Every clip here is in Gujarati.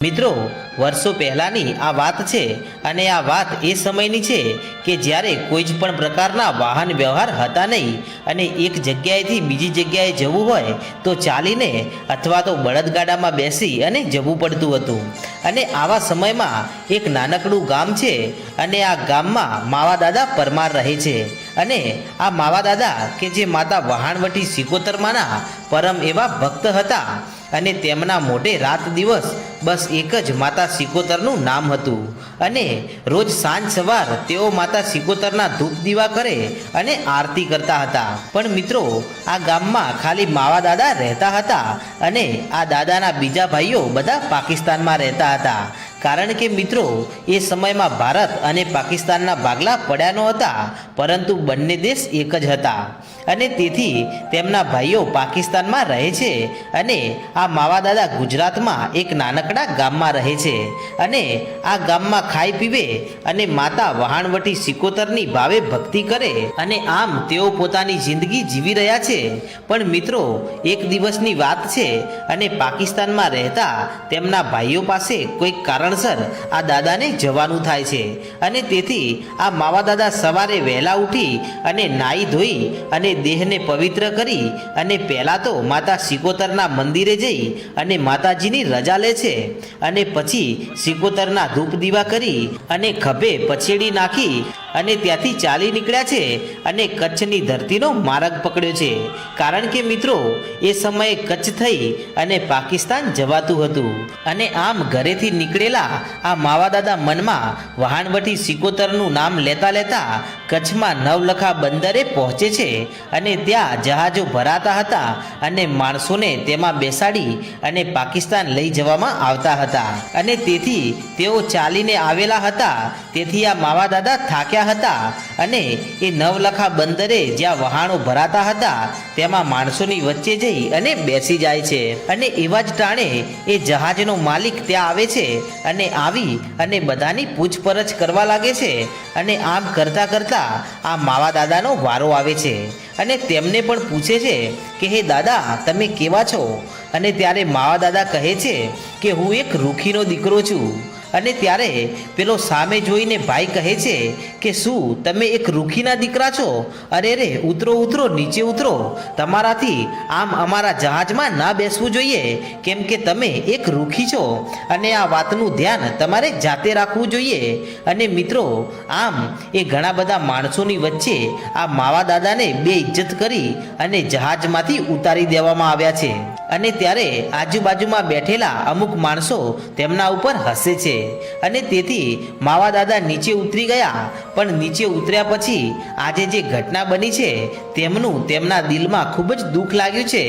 મિત્રો, વર્ષો પહેલાંની આ વાત છે અને આ વાત એ સમયની છે કે જ્યારે કોઈ જ પણ પ્રકારના વાહન વ્યવહાર હતા નહીં અને એક જગ્યાએથી બીજી જગ્યાએ જવું હોય તો ચાલીને અથવા તો બળદગાડામાં બેસી અને જવું પડતું હતું. અને આવા સમયમાં એક નાનકડું ગામ છે અને આ ગામમાં માવા દાદા પરમાર રહે છે. અને આ માવા દાદા કે જે માતા વહાણવટી સિકોતરમાંના પરમ એવા ભક્ત હતા અને તેમના મોઢે રાત દિવસ બસ એક જ માતા સિકોતરનું નામ હતું. અને રોજ સાંજ સવાર તેઓ માતા સિકોતરના ધૂપ દીવા કરે અને આરતી કરતા હતા. પણ મિત્રો, આ ગામમાં ખાલી માવા દાદા રહેતા હતા અને આ દાદાના બીજા ભાઈઓ બધા પાકિસ્તાનમાં રહેતા હતા. કારણ કે મિત્રો, એ સમયમાં ભારત અને પાકિસ્તાનના ભાગલા પડ્યા ન હતા પરંતુ બંને દેશ એક જ હતા. અને તેથી તેમના ભાઈઓ પાકિસ્તાનમાં રહે છે અને આ માવા દાદા ગુજરાતમાં એક નાનકડા ગામમાં રહે છે. અને આ ગામમાં ખાઈ પીવે અને માતા વહાણવટી સિકોતરની ભાવે ભક્તિ કરે અને આમ તેઓ પોતાની જિંદગી જીવી રહ્યા છે. પણ મિત્રો, એક દિવસની વાત છે અને પાકિસ્તાનમાં રહેતા તેમના ભાઈઓ પાસે કોઈક કારણસર આ દાદાને જવાનું થાય છે. અને તેથી આ માવા દાદા સવારે વહેલા ઉઠી અને નાહી ધોઈ અને દેહને પવિત્ર કરી અને પહેલાં તો માતા સિકોતરના મંદિરે જઈ અને માતાજીની રજા લે છે. અને પછી સિકોતરના ધૂપ દીવા કરી અને ખભે પછેડી નાખી અને ત્યાંથી ચાલી નીકળ્યા છે અને કચ્છની ધરતીનો માર્ગ પકડ્યો છે. કારણ કે મિત્રો, એ સમયે કચ્છ થઈ અને પાકિસ્તાન જવાતું હતું. અને આમ ઘરેથી નીકળેલા આ માવાદાદા મનમાં વહાણવટી સિકોતરનું નામ લેતા લેતા કચ્છમાં નવલખા બંદરે પહોંચે છે અને ત્યાં જહાજો ભરાતા હતા અને માણસોને તેમાં બેસાડી અને પાકિસ્તાન લઈ જવામાં આવતા હતા. અને તેથી તેઓ ચાલીને આવેલા હતા. તેથી આ માવા દાદા થાક્યા હતા અને એ નવલખા બંદરે જ્યાં વહાણો ભરાતા હતા, તેમાં માણસોની વચ્ચે જઈ અને બેસી જાય છે. અને એવા જ ટાણે એ જહાજનો માલિક ત્યાં આવે છે અને આવી અને બધાની પૂછપરછ કરવા લાગે છે અને આમ કરતા કરતા આ માવા દાદાનો વારો આવે છે. અને તેમને પણ પૂછે છે કે, હે દાદા, તમે કેવા છો? અને ત્યારે માવા દાદા કહે છે કે, હું એક રૂખીનો દીકરો છું. અને ત્યારે પેલો સામે જોઈને ભાઈ કહે છે કે, શું તમે એક રૂખીના દીકરા છો? અરે રે ઉતરો ઉતરો, નીચે ઉતરો. તમારાથી આમ અમારા જહાજમાં ના બેસવું જોઈએ, કેમ કે તમે એક રૂખી છો. અને આ વાતનું ધ્યાન તમારે જાતે રાખવું જોઈએ. અને મિત્રો, આમ એ ઘણા બધા માણસોની વચ્ચે આ માવા દાદાને બે ઇજ્જત કરી અને જહાજમાંથી ઉતારી દેવામાં આવ્યા છે. અને ત્યારે આજુબાજુમાં બેઠેલા અમુક માણસો તેમના ઉપર હસે છે. અને તેથી માવા દાદા નીચે ઉતરી ગયા, પણ નીચે ઉતર્યા પછી આજે જે ઘટના બની છે, તેમનું તેમના દિલમાં ખૂબ જ દુઃખ લાગ્યું છે.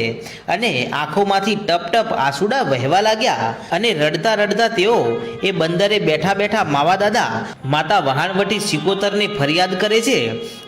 અને આંખોમાંથી ટપ ટપ આંસુડા વહેવા લાગ્યા અને રડતા રડતા તેઓ એ બંદરે બેઠા બેઠા માવા દાદા માતા વહાણવટી સિકોતરને ફરિયાદ કરે છે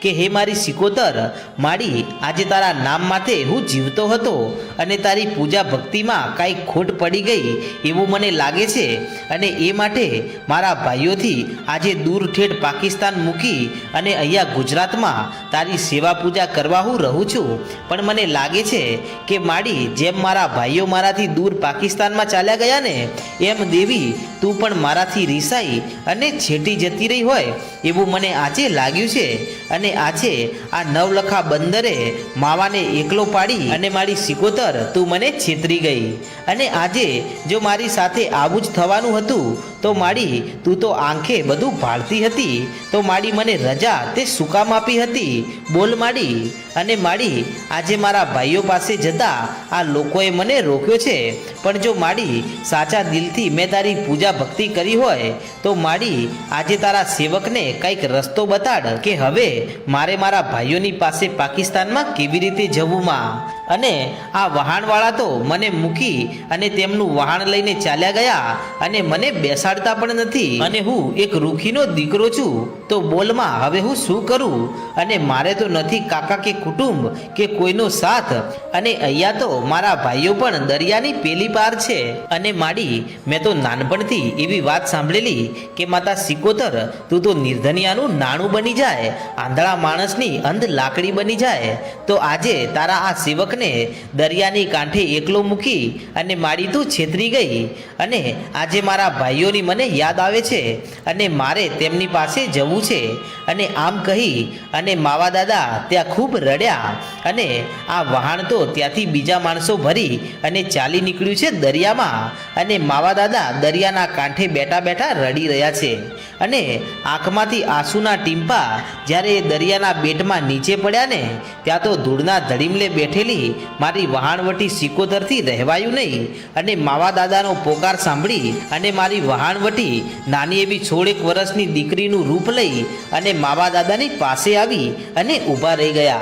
કે, હે મારી સિકોતર માડી આજે તારા નામ માથે હું જીવતો હતો અને તારી પૂજા ભક્તિમાં કાંઈ ખોટ પડી ગઈ એવું મને લાગે છે અને એ માટે મારા ભાઈઓથી આજે દૂર ઠેઠ પાકિસ્તાન મૂકી અને અહીંયા ગુજરાતમાં તારી સેવા પૂજા કરવા હું રહું છું. પણ મને લાગે છે કે માડી જેમ મારા ભાઈઓ મારાથી દૂર પાકિસ્તાનમાં ચાલ્યા ગયા ને, એમ દેવી તું પણ મારાથી રીસાઈ અને છેટી જતી રહી હોય એવું મને આજે લાગ્યું છે. અને આજે આ નવલખા બંદરે માવાને એકલો પાડી અને મારી સિકોતર તું મને છેતરી ગઈ. અને આજે જો મારી સાથે આવું જ થવાનું હતું, તો માડી, તું તો આંખે બધું ભાળતી હતી, તો માડી મને રજા તે સુકામ આપી હતી. બોલ માડી અને માડી આજે મારા ભાઈઓ પાસે જતા આ લોકોએ મને રોક્યો છે. પણ જો માડી સાચા દિલથી મેં તારી પૂજા ભક્તિ કરી હોય, તો માડી આજે તારા સેવકને કંઈક રસ્તો બતાડ કે હવે મારે મારા ભાઈઓની પાસે પાકિસ્તાનમાં કેવી રીતે જવું માં? અને આ વહાણવાળા તો મને મૂકી અને તેમનું વહાણ લઈને ચાલ્યા ગયા અને મને બેસાડતા પણ નથી. અને હું એક રૂખીનો દીકરો છું. તો બોલમાં હવે હું શું કરું? અને મારે તો નથી કાકા કે કુટુંબ કે કોઈનો સાથ. અને અહીંયા તો મારા ભાઈઓ પણ દરિયાની પેલી પાર છે. અને માડી, મેં તો નાનપણથી એવી વાત સાંભળેલી કે માતા સિકોતર, તું તો નિર્ધનિયાનું નાણું બની જાય, આંધળા માણસની અંધ લાકડી બની જાય. તો આજે તારા આ સેવકને દરિયાની કાંઠે એકલો મૂકી અને માડી તું છેતરી ગઈ. અને આજે મારા ભાઈઓની મને યાદ આવે છે. અને મારે તેમની પાસે જવું છે અને આમ કહી અને માવા દાદા ત્યાં ખૂબ રડ્યા અને આ વહાણ તો ત્યાંથી બીજા માણસો ભરી અને ચાલી નીકળ્યું છે દરિયામાં અને માવા દાદા દરિયાના કાંઠે બેઠા બેઠા રડી રહ્યા છે અને આંખમાંથી આંસુના ટીમ્પા જ્યારે એ દરિયાના બેટમાં નીચે પડ્યા ને ત્યાં તો ધૂળના ધડીમલે બેઠેલી મારી વહાણવટી સિકોતરથી રહેવાયું નહીં અને માવા દાદાનો પોકાર સાંભળી અને મારી વહાણવટી નાની એવી સોળેક વર્ષની દીકરીનું રૂપ લઈ અને માવા દાદાની પાસે આવી અને ઊભા રહી ગયા.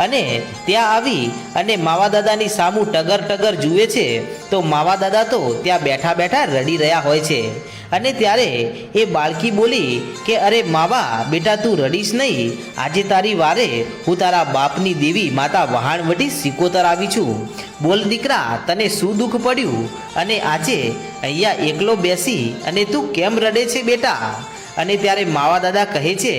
અને ત્યાં આવી અને માવા દાદાની સામું ટગર ટગર જુએ છે, તો માવા દાદા તો ત્યાં બેઠા બેઠા રડી રહ્યા હોય છે. અને ત્યારે એ બાળકી બોલી કે, અરે માવા બેટા તું રડીશ નહીં. આજે તારી વારે હું તારા બાપની દેવી માતા વહાણવટી સિકોતર આવી છું. બોલ દીકરા, તને શું દુઃખ પડ્યું? અને આજે અહીંયા એકલો બેસી અને તું કેમ રડે છે બેટા? અને ત્યારે માવા દાદા કહે છે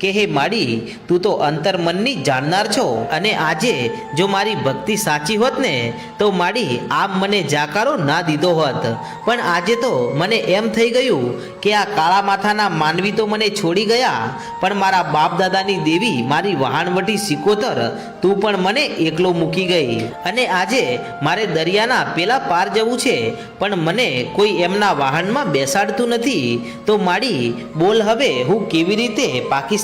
કે હે માડી, તું તો અંતરમનની જાણનાર છો અને આજે જો મારી ભક્તિ સાચી હોત ને, તો માડી, આમ મને જાકારો ના દીધો હોત. પણ આજે તો મને એમ થઈ ગયું કે આ કાળા માથાના માનવી તો મને છોડી ગયા, પણ મારા બાપ દાદાની દેવી મારી વહાણવટી સિકોતર, તું પણ મને એકલો મૂકી ગઈ. અને આજે મારે દરિયાના પેલા પાર જવું છે, પણ મને કોઈ એમના વાહનમાં બેસાડતું નથી. તો માડી, બોલ હવે હું કેવી રીતે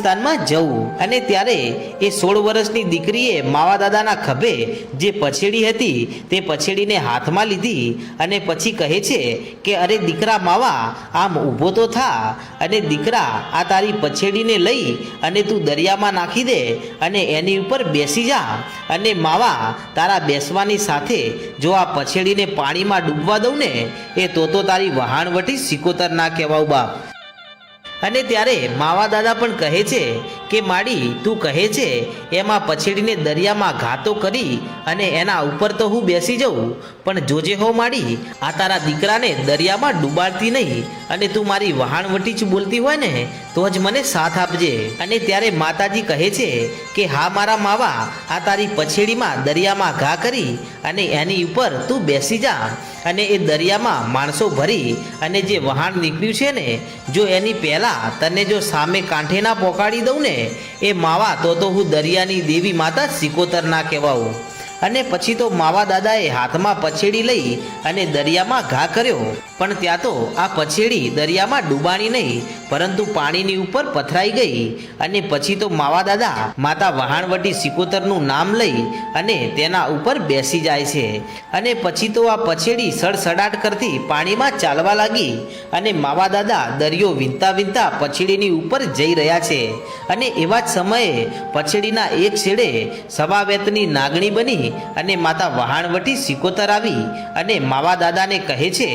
પાકિસ્તાનમાં જવું અને ત્યારે એ સોળ વર્ષની દીકરીએ માવા દાદાના ખભે જે પછેડી હતી તે પછેડીને હાથમાં લીધી અને પછી કહે છે કે, અરે દીકરા માવા, આમ ઊભો તો થા અને દીકરા, આ તારી પછેડીને લઈ અને તું દરિયામાં નાખી દે અને એની ઉપર બેસી જા અને માવા, તારા બેસવાની સાથે જો આ પછેડીને પાણીમાં ડૂબવા દઉં ને, એ તો તો તારી વહાણવટી સિકોતર ના કહેવાઉ બાપ. અને ત્યારે માવા દાદા પણ કહે છે કે, માડી, તું કહે છે, એમાં પછેડીને દરિયામાં ઘાતો કરી અને એના ઉપર તો હું બેસી જાઉં. પણ જોજે હો માડી, આ તારા દીકરાને દરિયામાં ડૂબાડતી નહીં અને તું મારી વહાણવટી જ બોલતી હોય ને, તો જ મને સાથ આપજે. અને ત્યારે માતાજી કહે છે કે, હા મારા માવા, આ તારી પછેડીમાં દરિયામાં ઘા કરી અને એની ઉપર તું બેસી જા. અને એ દરિયામાં માણસો ભરી અને જે વહાણ નીકળ્યું છે ને, જો એની પહેલાં તને જો સામે કાંઠે ના પોકાડી દઉં ને, એ માવા, તો તો હું દરિયાની દેવી માતા સિકોતર ના કહેવાઉં. અને પછી તો માવા દાદાએ હાથમાં પછેડી લઈ અને દરિયામાં ઘા કર્યો. પણ ત્યાં તો આ પછેડી દરિયામાં ડૂબાણી નહીં, પરંતુ પાણીની ઉપર પથરાઈ ગઈ અને પછી તો માવા દાદા માતા વહાણવટી સિકોતરનું નામ લઈ અને તેના ઉપર બેસી જાય છે. અને પછી તો આ પછેડી સડસડાટ કરતી પાણીમાં ચાલવા લાગી અને માવા દાદા દરિયો વિંતા વિંતા પછેડીની ઉપર જઈ રહ્યા છે. અને એવા જ સમયે પછેડીના એક છેડે સવાવેતની નાગણી બની અને માતા વહાણવટી સિકોતર આવી અને માવા દાદાને કહે છે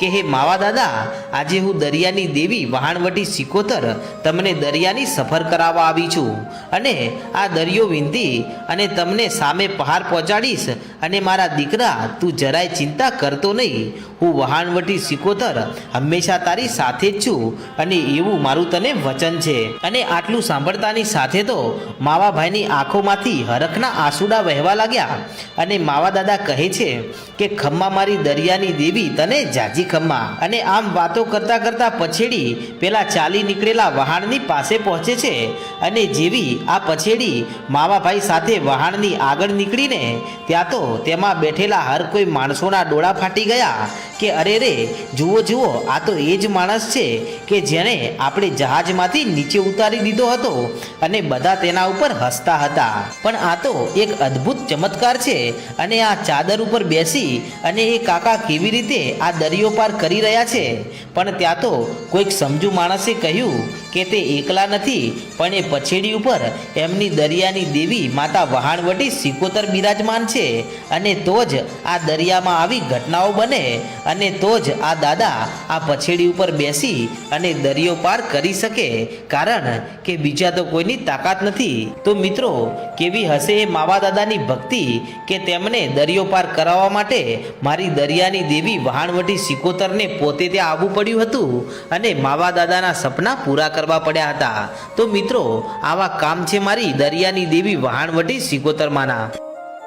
કે હે માવા દાદા, આજે હું દરિયાની દેવી વહાણવટી સિકોતર તમને દરિયાની સફર કરાવવા આવી છું અને આ દરિયો વિંધી અને તમને સામે પહાર પહોંચાડીશ અને મારા દીકરા, તું જરાય ચિંતા કરતો નહીં. હું વહાણવટી સિકોતર હંમેશા તારી સાથે જ છું અને એવું મારું તને વચન છે. અને આટલું સાંભળતાની સાથે તો માવાભાઈની આંખોમાંથી હરખના આંસુડા વહેવા લાગ્યા અને માવા દાદા કહે છે કે, ખમ્મા મારી દરિયાની દેવી તને જાજી ખમ્મા. અને આમ વાતો કરતાં કરતાં પછેડી પેલા ચાલી નીકળેલા વહાણની પાસે પહોંચે છે. અને જેવી આ પછેડી માવાભાઈ સાથે વહાણની આગળ નીકળીને ત્યાં તો તેમાં બેઠેલા હર કોઈ માણસોના ડોળા ફાટી ગયા કે અરે રે, જુઓ જુઓ, આ તો એ જ માણસ છે કે જેણે આપણે જહાજમાંથી નીચે ઉતારી દીધો હતો અને બધા તેના ઉપર હસતા હતા. પણ આ તો એક અદ્ભુત ચમત્કાર છે. અને આ ચાદર ઉપર બેસી અને એ કાકા કેવી રીતે આ દરિયો પાર કરી રહ્યા છે. પણ ત્યાં તો કોઈક સમજુ માણસે કહ્યું કે તે એકલા નથી, પણ એ પછેડી ઉપર એમની દરિયાની દેવી માતા વહાણવટી સિકોતર બિરાજમાન છે. અને તો જ આ દરિયામાં આવી ઘટનાઓ બને અને તો જ આ દાદા આ પછેડી ઉપર બેસી અને દરિયો પાર કરી શકે. કારણ કે બીજા તો કોઈની તાકાત નથી. તો મિત્રો, કેવી હશે એ માવા દાદાની ભક્તિ કે તેમને દરિયો પાર કરાવવા માટે મારી દરિયાની દેવી વહાણવટી સિકોતરને પોતે ત્યાં આવવું પડ્યું હતું અને માવા દાદાના સપના પૂરા કરવા પડ્યા હતા. તો મિત્રો આવા કામ છે મારી દરિયાની દેવી વહાણવટી સિકોતરમાંના